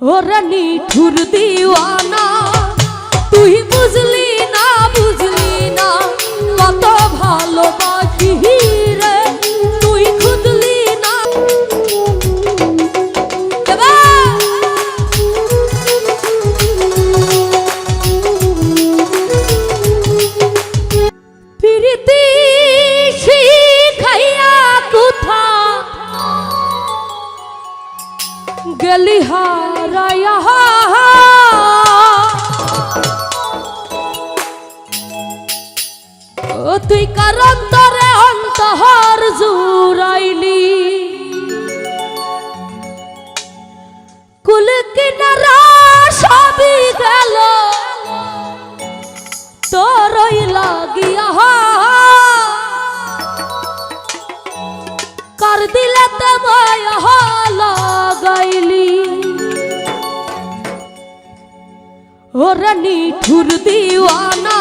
ওরা নিঠুর দিওয়ানা তুই তুই কারন্তরে অন্তহর জুরাইলি কুল কিনারা সবই গেল। তোরই লাগিয়া কর দিলে মায়া লাগাইলি ওরা নিঠুর দিওয়ানা